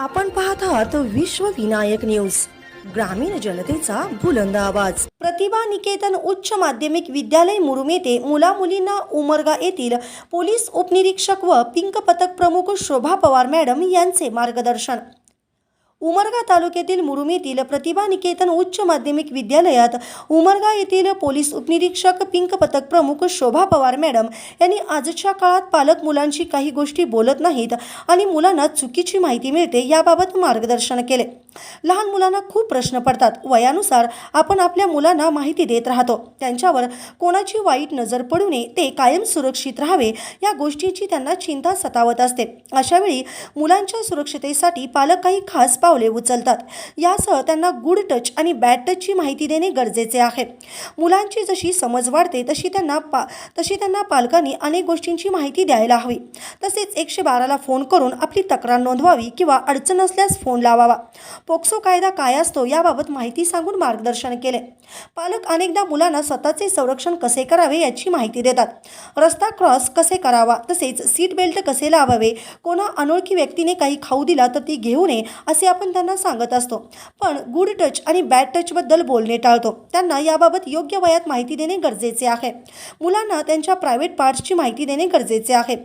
आपण पाहत आहात विश्व विनायक न्यूज ग्रामीण जनतेचा बुलंद आवाज. प्रतिभा निकेतन उच्च माध्यमिक विद्यालय मुरुम येथे मुला मुलींना उमरगा येथील पोलीस उपनिरीक्षक व पिंक पथक प्रमुख शोभा पवार मॅडम यांचे मार्गदर्शन. उमरगा तालुक्यातील मुरुमेतील प्रतिभा निकेतन उच्च माध्यमिक विद्यालयात उमरगा येथील पोलीस उपनिरीक्षक पिंक पथक प्रमुख शोभा पवार मॅडम यांनी आजच्या काळात पालक मुलांशी काही गोष्टी बोलत नाहीत आणि मुलांना चुकीची माहिती मिळते याबाबत मार्गदर्शन केले. लहान मुलांना खूप प्रश्न पडतात. वयानुसार आपण आपल्या मुलांना माहिती देत राहतो. त्यांच्यावर कोणाची वाईट नजर पडू नये ते कायम सुरक्षित राहावे या गोष्टीची त्यांना चिंता सतावत असते. अशावेळी मुलांच्या सुरक्षतेसाठी पालक काही खास पावले उचलतात. यासह त्यांना गुड टच आणि बॅड टचची माहिती देणे गरजेचे आहे. मुलांची जशी समज वाढते तशी त्यांना पा तशी त्यांना पालकांनी अनेक गोष्टींची माहिती द्यायला हवी. तसेच एकशे बाराला फोन करून आपली तक्रार नोंदवावी किंवा अडचण असल्यास फोन लावावा. पोक्सो कायदा काय असतो याबाबत माहिती सांगून मार्गदर्शन केले. पालक अनेकदा मुलांना स्वतःचे संरक्षण कसे करावे याची माहिती देतात. रस्ता क्रॉस कसे करावा तसेच सीट बेल्ट कसे लावावे कोणा अनोळखी व्यक्तीने काही खाऊ दिला तर ती घेऊ नये असे आपण त्यांना सांगत असतो. पण गुड टच आणि बॅड टचबद्दल बोलणे टाळतो. त्यांना याबाबत योग्य वयात माहिती देणे गरजेचे आहे. मुलांना त्यांच्या प्रायव्हेट पार्ट्सची माहिती देणे गरजेचे आहे.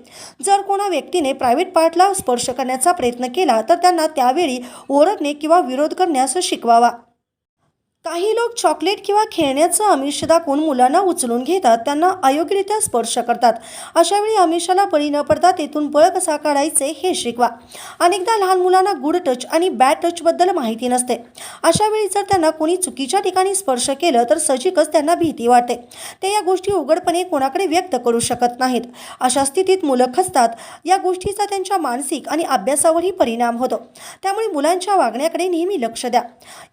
जर कोणा व्यक्तीने प्रायव्हेट पार्टला स्पर्श करण्याचा प्रयत्न केला तर त्यांना त्यावेळी ओरडणे किंवा विरोध करण्यास शिकवावा. काही लोक चॉकलेट किंवा खेळण्याचं आमिष दाखवून मुलांना उचलून घेतात त्यांना अयोग्यरित्या स्पर्श करतात. अशावेळी आमिषाला बळी न पडता तेथून पळ कसा काढायचे हे शिकवा. अनेकदा लहान मुलांना गुड टच आणि बॅड टचबद्दल माहिती नसते. अशावेळी जर त्यांना कोणी चुकीच्या ठिकाणी स्पर्श केलं तर सजिकच त्यांना भीती वाटते. ते या गोष्टी उघडपणे कोणाकडे व्यक्त करू शकत नाहीत. अशा स्थितीत मुलं खचतात. या गोष्टीचा त्यांच्या मानसिक आणि अभ्यासावरही परिणाम होतो. त्यामुळे मुलांच्या वागण्याकडे नेहमी लक्ष द्या.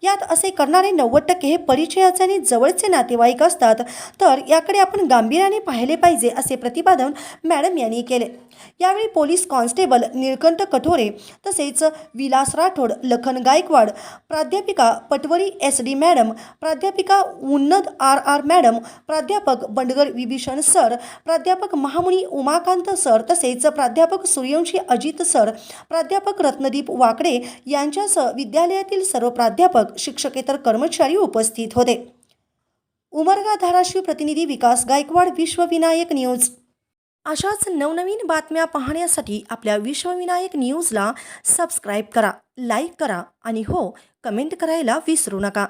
यात असे करणारे नव्वद टक्के हे परिचयाचे आणि जवळचे नातेवाईक असतात तर याकडे आपण गांभीर्याने पाहिले पाहिजे असे प्रतिपादन मॅडम यांनी केले. यावेळी पोलीस कॉन्स्टेबल निळकंठ कठोरे तसेच विलास राठोड लखन गायकवाड प्राध्यापिका पटवरी एस डी मॅडम प्राध्यापिका उन्नद आर आर मॅडम प्राध्यापक बंडगर विभीषण सर प्राध्यापक महामुनी उमाकांत सर तसेच प्राध्यापक सूर्यवंशी अजित सर प्राध्यापक रत्नदीप वाकडे यांच्यासह विद्यालयातील सर्व प्राध्यापक शिक्षकेतर कर्मचारी उपस्थित होते. उमरगा धाराशिव प्रतिनिधी विकास गायकवाड विश्वविनायक न्यूज. अशाच नवनवीन बातम्या पाहण्यासाठी आपल्या विश्वविनायक न्यूजला सबस्क्राईब करा लाईक करा आणि हो कमेंट करायला विसरू नका.